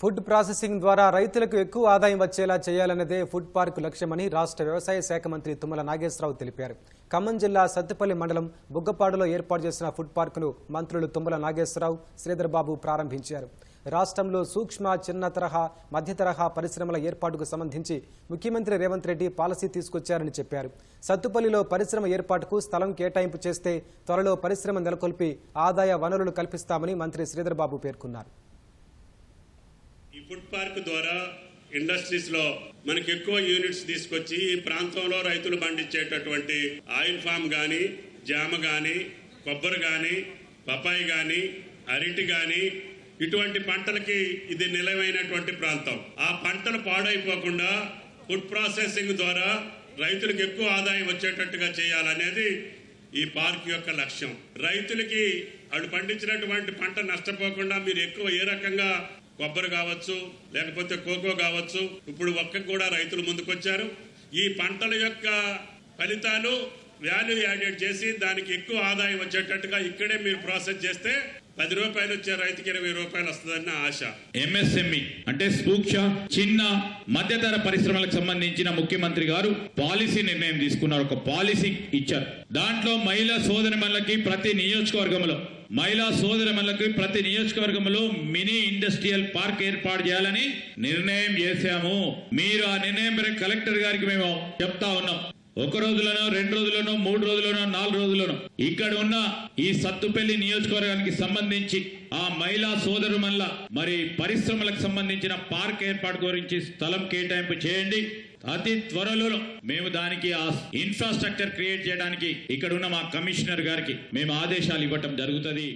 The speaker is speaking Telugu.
ఫుడ్ ప్రాసెసింగ్ ద్వారా రైతులకు ఎక్కువ ఆదాయం వచ్చేలా చేయాలన్నదే ఫుడ్ పార్క్ లక్ష్యమని రాష్ట్ర వ్యవసాయ శాఖ మంత్రి తుమ్మల నాగేశ్వరరావు తెలిపారు. ఖమ్మం జిల్లా సత్తుపల్లి మండలం బుగ్గపాడులో ఏర్పాటు చేసిన ఫుడ్ పార్కును మంత్రులు తుమ్మల నాగేశ్వరరావు శ్రీధర్బాబు ప్రారంభించారు. రాష్ట్రంలో సూక్ష్మ చిన్న తరహా మధ్య తరహా పరిశ్రమల ఏర్పాటుకు సంబంధించి ముఖ్యమంత్రి రేవంత్ రెడ్డి పాలసీ తీసుకొచ్చారని చెప్పారు. సత్తుపల్లిలో పరిశ్రమ ఏర్పాటుకు స్థలం కేటాయింపు చేస్తే త్వరలో పరిశ్రమ నెలకొల్పి ఆదాయ వనరులు కల్పిస్తామని మంత్రి శ్రీధర్బాబు పేర్కొన్నారు. ఫుడ్ పార్క్ ద్వారా ఇండస్ట్రీస్లో మనకి ఎక్కువ యూనిట్స్ తీసుకొచ్చి ఈ ప్రాంతంలో రైతులు పండించేటటువంటి ఆయిల్ ఫామ్ గాని జామ గాని కొబ్బరి గాని పపాయి గాని అరటి గాని ఇటువంటి పంటలకి ఇది నిలవైనటువంటి ప్రాంతం. ఆ పంటలు పాడైపోకుండా ఫుడ్ ప్రాసెసింగ్ ద్వారా రైతులకు ఎక్కువ ఆదాయం వచ్చేటట్టుగా చేయాలనేది ఈ పార్క్ యొక్క లక్ష్యం. రైతులకి అటు పండించినటువంటి పంట నష్టపోకుండా మీరు ఎక్కువ ఏ రకంగా కొబ్బరి కావచ్చు లేకపోతే కోకో కావచ్చు. ఇప్పుడు ఒక్క కూడా రైతులు ముందుకొచ్చారు. ఈ పంటల యొక్క ఫలితాలు వాల్యూ యాడెడ్ చేసి దానికి ఎక్కువ ఆదాయం వచ్చేటట్టుగా ఇక్కడే మీరు ప్రాసెస్ చేస్తే పది రూపాయలు వచ్చే రైతుకి ఇరవై రూపాయలు వస్తుందని ఆశ. ఎంఎస్ఎంఈ అంటే సూక్ష్మ చిన్న మధ్యతర పరిశ్రమలకు సంబంధించిన ముఖ్యమంత్రి గారు పాలసీ నిర్ణయం తీసుకున్నారు. ఒక పాలసీ ఇచ్చారు. దాంట్లో మహిళా సోదరిమణులకి ప్రతి నియోజకవర్గంలో మహిళా సోదరిమణులకి ప్రతి నియోజకవర్గంలో మినీ ఇండస్ట్రియల్ పార్క్ ఏర్పాటు చేయాలని నిర్ణయం చేశాము. మీరు ఆ నిర్ణయం కలెక్టర్ గారికి మేము చెప్తా ఉన్నాం. ఒక రోజులోనో రెండు రోజుల్లోనో మూడు రోజుల్లోనో నాలుగు రోజుల్లోనో ఇక్కడ ఉన్న ఈ సత్తుపల్లి నియోజకవర్గానికి సంబంధించి ఆ మహిళా సోదరుమల్ల మరి పరిశ్రమలకు సంబంధించిన పార్క్ ఏర్పాటు గురించి స్థలం కేటాయింపు చేయండి. అతి త్వరలో మేము దానికి ఆ ఇన్ఫ్రాస్ట్రక్చర్ క్రియేట్ చేయడానికి ఇక్కడ ఉన్న మా కమిషనర్ గారికి మేము ఆదేశాలు ఇవ్వటం జరుగుతుంది.